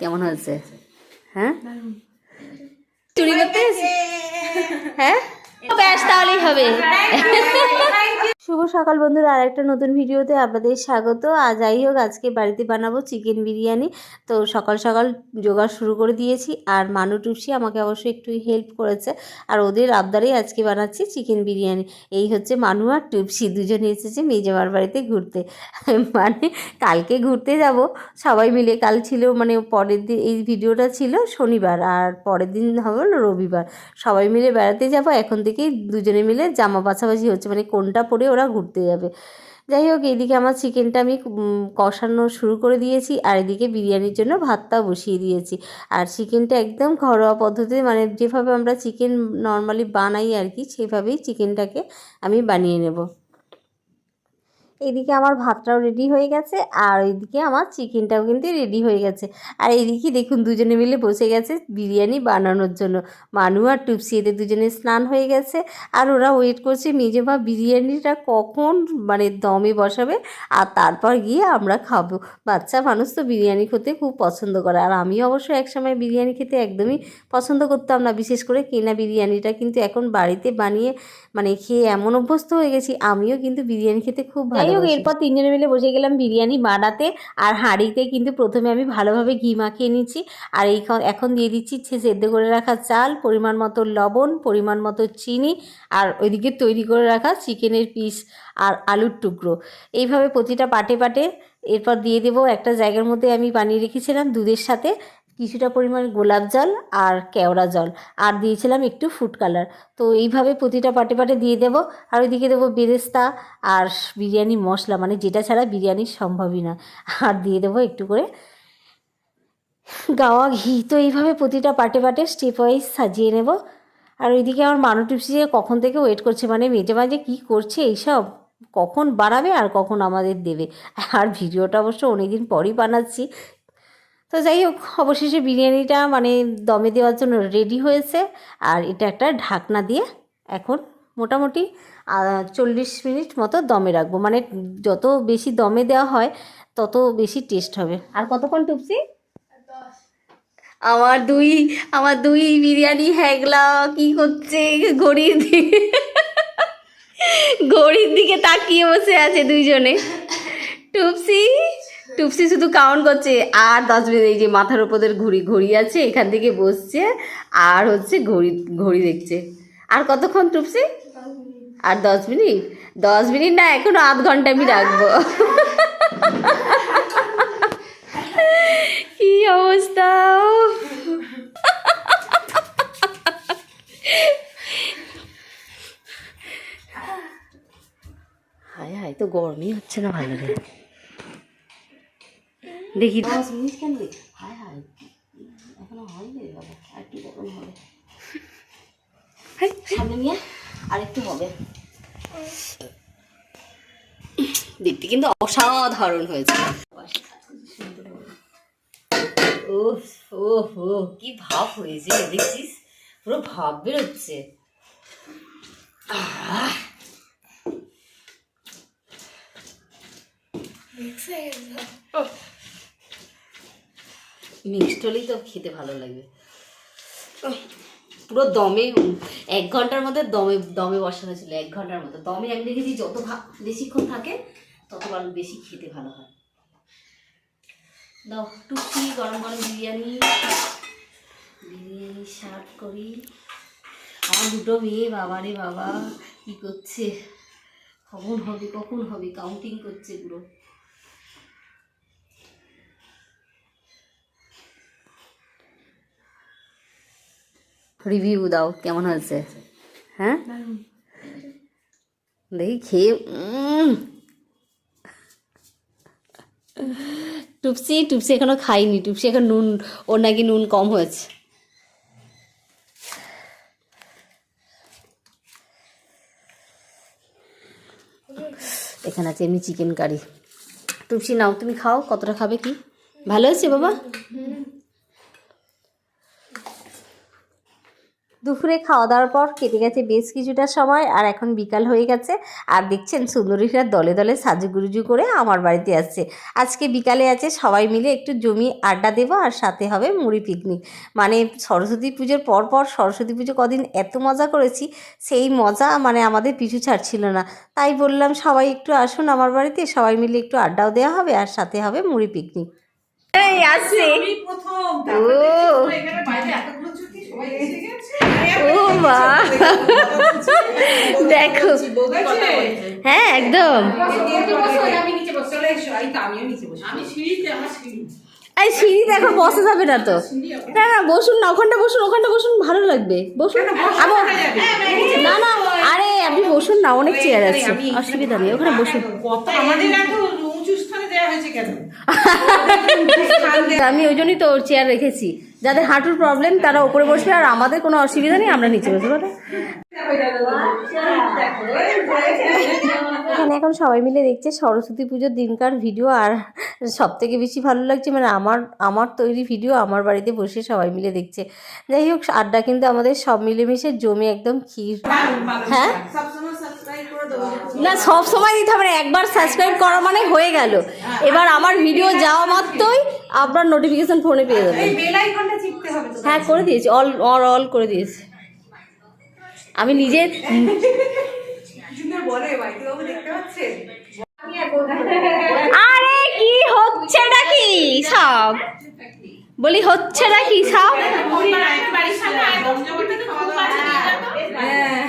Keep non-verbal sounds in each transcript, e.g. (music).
কেমন হয়েছে? হ্যাঁ? চুরি করতে হ্যাঁ? ব্যাস তাহলেই হবে। শুভ সকাল বন্ধুরা আর একটা নতুন ভিডিওতে আপনাদের স্বাগত। আর যাই হোক, আজকে বাড়িতে বানাবো চিকেন বিরিয়ানি। তো সকাল সকাল জোগাড় শুরু করে দিয়েছি আর মানু টুসি আমাকে অবশ্যই একটু হেল্প করেছে আর ওদের আবদারেই আজকে বানাচ্ছি চিকেন বিরিয়ানি। এই হচ্ছে মানু আর টুপসি দুজনে এসেছে মেজেমার বাড়িতে ঘুরতে। মানে কালকে ঘুরতে যাব, সবাই মিলে কাল ছিল মানে পরের দিন এই ভিডিওটা ছিল শনিবার আর পরের দিন হলো রবিবার। সবাই মিলে বেড়াতে যাব, এখন থেকেই দুজনে মিলে জামা বাছাবাছি হচ্ছে মানে কোনটা পরে ওরা ঘুরতে যাবে। যাই হোক এইদিকে আমার চিকেনটা আমি কষানো শুরু করে দিয়েছি আর এদিকে বিরিয়ানির জন্য ভাতটা বসিয়ে দিয়েছি। আর চিকেনটা একদম ঘরোয়া পদ্ধতিতে মানে যেভাবে আমরা চিকেন নর্মালি বানাই আর কি, সেভাবেই চিকেনটাকে আমি বানিয়ে নেব। এইদিকে আমার ভাতটাও রেডি হয়ে গেছে, আর ওইদিকে আমার চিকেনটাও কিন্তু রেডি হয়ে গেছে। আর এদিকে দেখুন দুজনে মিলে বসে গেছে বিরিয়ানি বানানোর জন্য। মানু আর টুপসি এদের দুজনে স্নান হয়ে গেছে, আর ওরা ওয়েট করছে মেজে মা বিরিয়ানিটা কখন মানে দমে বসাবে, আর তারপর গিয়ে আমরা খাব। বাচ্চা মানুষ তো বিরিয়ানি খেতে খুব পছন্দ করে, আর আমি অবশ্য একসময় বিরিয়ানি খেতে একদমই পছন্দ করতাম না, বিশেষ করে কেনা বিরিয়ানিটা কিন্তু এখন বাড়িতে বানিয়ে মানে খেয়ে এমন অভ্যস্ত হয়ে গেছি, আমিও কিন্তু বিরিয়ানি খেতে খুব ভালো যাই হোক এরপর তিনজনে মিলে বসে গেলাম বিরিয়ানি বানাতে আর হাঁড়িতে কিন্তু প্রথমে আমি ভালোভাবে ঘি মাখিয়ে নিচ্ছি। আর এই এখন দিয়ে দিচ্ছি সেদ্ধ করে রাখা চাল পরিমাণ মতো লবণ পরিমাণ মতো চিনি আর ওইদিকে তৈরি করে রাখা চিকেনের পিস আর আলুর টুকরো। এইভাবে প্রতিটা পাটে পাটে এরপর দিয়ে দেবো একটা জায়গার মধ্যে আমি বানিয়ে রেখেছিলাম দুধের সাথে। কিছুটা পরিমাণ গোলাপ জল আর কেওড়া জল। আর দিয়েছিলাম একটু ফুড কালার তো এইভাবে প্রতিটা পাটে পাটে দিয়ে দেবো। আর ওইদিকে দেবো বেরেস্তা আর বিরিয়ানি মশলা। মানে যেটা ছাড়া বিরিয়ানি সম্ভবই না। আর দিয়ে দেবো একটু করে গাওয়া ঘি। তো এইভাবে প্রতিটা পাটে পাটে স্টেপ ওয়াইজ সাজিয়ে নেব। আর ওইদিকে আমার মানু টিপসি যে কখন থেকে ওয়েট করছে মানে মেজে মাঝে কী করছে এইসব, কখন বানাবে আর কখন আমাদের দেবে। আর ভিডিওটা অবশ্য অনেকদিন পরই বানাচ্ছি। তো যাই হোক, অবশেষে বিরিয়ানিটা মানে দমে দেওয়ার জন্য রেডি হয়েছে। আর এটা একটা ঢাকনা দিয়ে এখন মোটামুটি চল্লিশ মিনিট মতো দমে রাখব। মানে যত বেশি দমে দেওয়া হয়, তত বেশি টেস্ট হবে। আর কতক্ষণ টুপসি? আমার দুই আমার দুই বিরিয়ানি হ্যাগলা কি করছে ঘড়ির দিকে ঘড়ির দিকে তাকিয়ে বসে আছে দুইজনে। টুপসি? টুপসি শুধু কাউন্ট করছে, আর দশ মিনিট এই যে মাথার ওপরের ঘুড়ি, ঘড়ি আছে, এখান থেকে বসছে, আর হচ্ছে ঘড়ি ঘড়ি দেখছে। আর কতক্ষণ টুপসি? আর দশ মিনিট? দশ মিনিট না, এখনও আধ ঘণ্টা আমি রাখব। কি অবস্থা হায় হায়, তো গরমই হচ্ছে না ভালো দেখি কেন? হায় হায়। এখনও হয়নি বাবা আর একটু গরম হবে? সামনে নিয়ে আর একটু হবে। দেখতে কিন্তু অসাধারণ হয়েছে। ও ও ও কি ভাব হয়েছে দেখছিস? পুরো ভাব বেরোচ্ছে। আহ। মিক্সড হলেই তো খেতে ভালো লাগবে। পুরো দমে, এক ঘণ্টার মধ্যে দমে দমে বসানো ছিল, এক ঘণ্টার মতো দমে আমি দেখেছি যত বেশিক্ষণ থাকে, তত ভালো বেশি খেতে ভালো হয়। দাও টুকি গরম গরম বিরিয়ানি বিরিয়ানি সার্ভ করি। আমার দুটো মেয়ে, বাবা রে বাবা, কি করছে? কখন হবে কখন হবে? কাউন্টিং করছে পুরো। রিভিউ দাও, কেমন হয়েছে? হ্যাঁ? দেখি খেয়ে টুপসি টুপসি এখনও খাইনি, টুপসি এখন নুন, ওর নাকি নুন কম হয়েছে। এখানে আছে এমনি চিকেন কারি টুপসি নাও, তুমি খাও, কতটা খাবে কি? ভালো হয়েছে বাবা? দুপুরে খাওয়া দাওয়ার পর কেটে গেছে বেশ কিছুটা সময় আর এখন বিকাল হয়ে গেছে। আর দেখছেন সুন্দরীরা দলে দলে সাজুগুরুজু করে আমার বাড়িতে আসছে। আজকে বিকালে আছে সবাই মিলে একটু জমি আড্ডা দেবো আর সাথে হবে মুড়ি পিকনিক মানে সরস্বতী পুজোর পর পর সরস্বতী পুজো কদিন এত মজা করেছি সেই মজা মানে আমাদের পিছু ছাড়ছিল না। তাই বললাম সবাই একটু আসুন আমার বাড়িতে সবাই মিলে একটু আড্ডাও দেওয়া হবে আর সাথে হবে মুড়ি পিকনিক এই আসছে। প্রথম ও। গেছে? ও মা। দেখো। হ্যাঁ একদম। এই সিঁড়ি দেখো বসা যাবে না তো। না না বসুন না ওখানটা বসুন ওখানটা বসুন ভালো লাগবে। বসুন। না না আরে আপনি বসুন না অনেক চেয়ার আছে। অসুবিধা নেই ওখানে বসুন। (laughs) আমি ওই জন্যই তো চেয়ার রেখেছি। যাদের হাঁটুর প্রবলেম তারা উপরে বসবে আর আমাদের কোনো অসুবিধা নেই, আমরা নিচে বসবো এখানে এখন সবাই মিলে দেখছে সরস্বতী পুজোর দিনকার ভিডিও, আর সব থেকে বেশি ভালো লাগছে মানে আমার আমার তৈরি ভিডিও, আমার বাড়িতে বসে সবাই মিলে দেখছে। যাই হোক, আড্ডা কিন্তু আমাদের সব মিলেমিশে জমে একদম ক্ষীর। হ্যাঁ? না, সব সময় দিতে হবে একবার সাবস্ক্রাইব করা মানে হয়ে গেল। এবার আমার ভিডিও যাওয়া মাত্রই আপনার নোটিফিকেশন ফোনে পেয়ে যাবেন। হ্যাঁ করে দিয়েছি। অল অল অল করে দিয়েছি। আমি নিজে আরে কি হচ্ছে নাকি সব। বলি হচ্ছে নাকি সব। হ্যাঁ।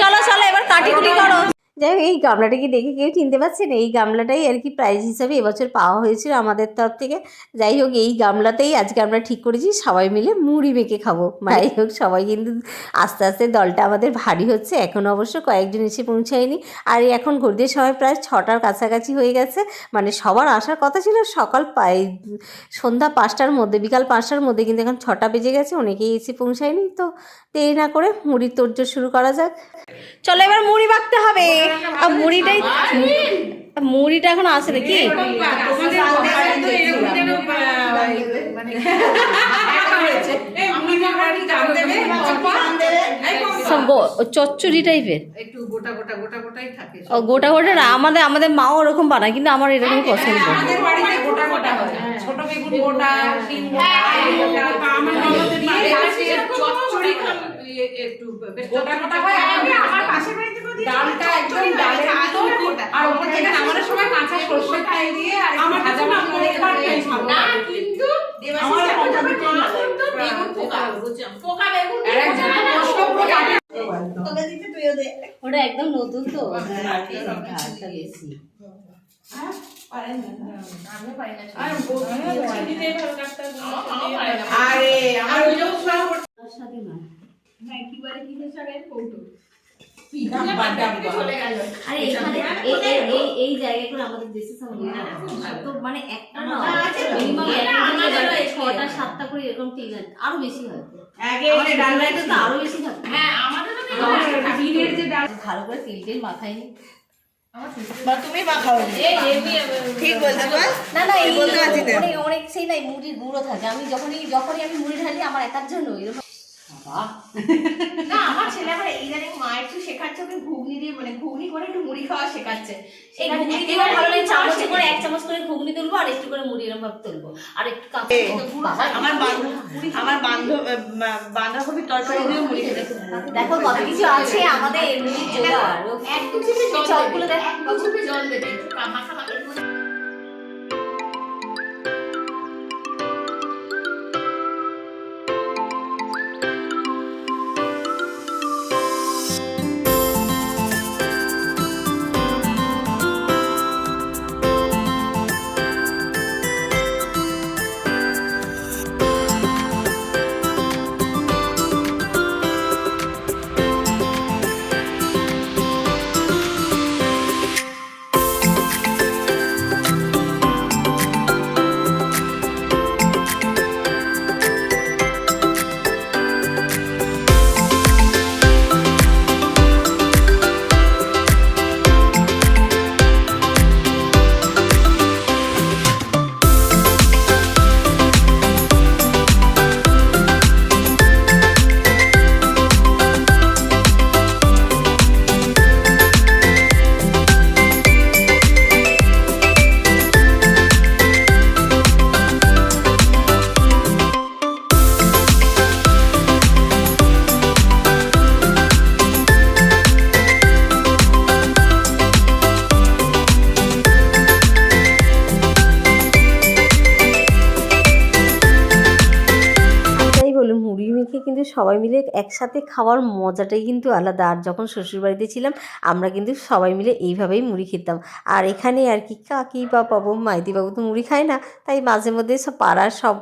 চলো চলো এবার কাটি কুটি করো। যাই হোক, এই গামলাটাকে দেখে কেউ চিনতে পারছেন এই গামলাটাই আর কি প্রাইজ হিসাবে এবছর পাওয়া হয়েছিল আমাদের তরফ থেকে। যাই হোক, এই গামলাতেই আজকে আমরা ঠিক করেছি। সবাই মিলে মুড়ি মেখে খাব। যাই হোক, সবাই কিন্তু আস্তে আস্তে দলটা আমাদের ভারী হচ্ছে। এখন অবশ্য কয়েকজন এসে পৌঁছায়নি। আর এখন ঘুরতে সময় প্রায় ছটার কাছাকাছি হয়ে গেছে। মানে সবার আসার কথা ছিল সকাল পাই, সন্ধ্যা পাঁচটার মধ্যে, বিকাল পাঁচটার মধ্যে কিন্তু এখন ছটা বেজে গেছে। অনেকেই এসে পৌঁছায়নি। তো দেরি না করে মুড়ির তোড়জোড় শুরু করা যাক। চলো এবার মুড়ি মাখতে হবে। আর মুড়িটাই মুড়িটা এখন আসে নাকি? চচ্চড়ি টাইপের। একটু গোটা গোটা গোটা গোটাই থাকে ও গোটা গোটা না আমাদের আমাদের মাও ওরকম বানায় কিন্তু আমার পছন্দ। হয় ছোট বেগুন গোটা শিম গোটা আলু গোটা আমার ননদের বাড়িতে চচ্চড়ি একটু বেশ গোটা গোটা হয় আমার পাশের বাড়িতে ডালটা একদম ডালের মতো আর ওপর থেকে নামানোর সময় কাঁচা সরষে খাই দিয়ে আর আমার ভাজা মাছ না কিন্তু আমার লঙ্কা দিতে বেগুন পোকা পোকা বেগুন আর একজন কষ্ট করে কাটে ওটা একদম নতুন তো ঘাটটা বেশি আরে আমার সাথে না। আরে এখানে এই এই- এই এই জায়গাগুলো আমাদের দেশে সব তো মানে একটা না ছটা সাতটা করে এরকম ঠিক আছে আরও বেশি হয়। আমাদের ডালনাতে তো আরও বেশি থাকে হ্যাঁ আমাদের তো দিনের যে ডাল ভালো করে তেল টেল মাথায় নি। তুমি মাখাও ঠিক বলতে না না এই বলতে পারছি অনেক অনেক সেই নাই মুড়ির গুঁড়ো থাকে। আমি যখনই যখনই আমি মুড়ি ঢালি আমার একার জন্য। এরকম বাবা। না আমার ছেলে আবার ইদানিং মা একটু শেখাচ্ছে ওকে ঘুগনি দিয়ে মানে ঘুগনি করে একটু মুড়ি খাওয়া শেখাচ্ছে। এই ঘুগনি একেবারে ভালো লাগে চামচে করে এক চামচ করে ঘুগনি তুলবো আর একটু করে মুড়ি এরকম ভাবে তুলবো। আর একটু কাঁচা আমার বান্ধব আমার বান্ধব বাঁধাকপির তরকারি দিয়ে মুড়ি খেতে। দেখো কত কিছু আছে আমাদের জোগাড় চিপে জল দেবে চিপে জল দেবে মাখা মাখা কিন্তু সবাই মিলে একসাথে খাওয়ার মজাটাই কিন্তু আলাদা। আর যখন শ্বশুরবাড়িতে ছিলাম, আমরা কিন্তু সবাই মিলে এইভাবেই মুড়ি খেতাম। আর এখানে আর কি, কাকি বা পাবো মাইদি বাবু তো মুড়ি খায় না। তাই মাঝে মধ্যে সব পাড়ার সব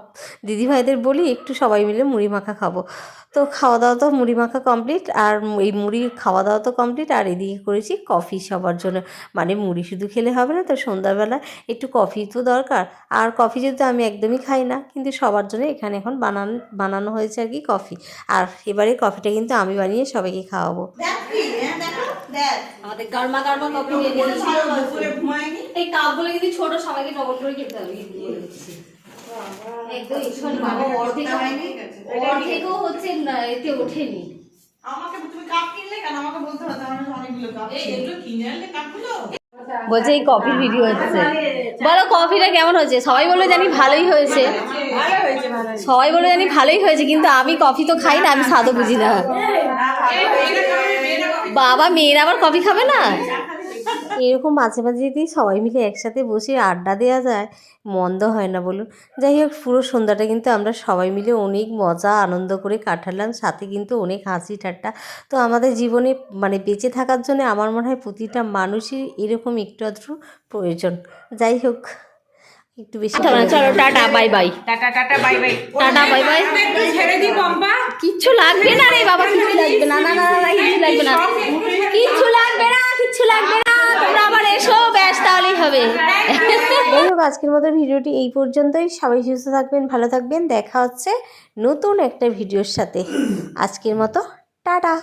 দিদিভাইদের বলি, একটু সবাই মিলে মুড়ি মাখা খাব। তো খাওয়া দাওয়া তো মুড়ি মাখা কমপ্লিট আর এই মুড়ির খাওয়া দাওয়া তো কমপ্লিট আর এদিকে করেছি কফি সবার জন্য। মানে মুড়ি শুধু খেলে হবে না তো সন্ধ্যাবেলা একটু কফি তো দরকার। আর কফি যেহেতু আমি একদমই খাই না কিন্তু সবার জন্য এখানে এখন বানান বানানো হয়েছে আর কি কফি আর এবারে কফিটা কিন্তু আমি বানিয়ে সবাইকে খাওয়াবো। হ্যাঁ, দেখো, দেখ। আমাদের গার্মা গার্মা কফি নিয়ে দুপুরে ঘুমায়নি? এই কাপগুলো কিন্তু ছোট সবাইকে ডবল করে খেতে হবে। একদম বাবা অর্ধেক অর্ধেকও হচ্ছে না এতে ওঠেনি। আমাকে তুমি কাপ কিনলে কেন? আমাকে বলতে হতো আমার অনেকগুলো কাপ এই। এগুলো কিনে আনলে কাপগুলো? বলছে এই কফির ভিডিও হচ্ছে। বলো কফিটা কেমন হয়েছে? সবাই বলে জানি ভালোই হয়েছে। সবাই বলে জানি ভালোই হয়েছে কিন্তু আমি কফি তো খাই না আমি স্বাদও বুঝি না। কফি বাবা মেয়েরা আবার কফি খাবে না? এরকম মাঝে মাঝে যদি সবাই মিলে একসাথে বসে আড্ডা দেওয়া যায় মন্দ হয় না বলুন। যাই হোক পুরো সন্ধ্যাটা কিন্তু আমরা সবাই মিলে অনেক মজা আনন্দ করে কাটালাম সাথে কিন্তু অনেক হাসি ঠাট্টা। তো আমাদের জীবনে মানে বেঁচে থাকার জন্য আমার মনে হয় প্রতিটা মানুষই এরকম একটু আধটু প্রয়োজন। যাই হোক একটু বেশি চলো tata bye bye. Tata tata bye bye. Tata bye bye. একটু ছেড়ে দি পম্পা। কিচ্ছু লাগবে না রে বাবা কিচ্ছু লাগবে না না না না কিচ্ছু লাগবে না। কিচ্ছু লাগবে না কিচ্ছু লাগবে না। আবার এসো, ব্যাস, তাহলেই হবে। হোক আজকের মতো ভিডিওটি এই পর্যন্তই। সবাই সুস্থ থাকবেন, ভালো থাকবেন। দেখা হচ্ছে নতুন একটা ভিডিওর সাথে। আজকের মতো, টাটা।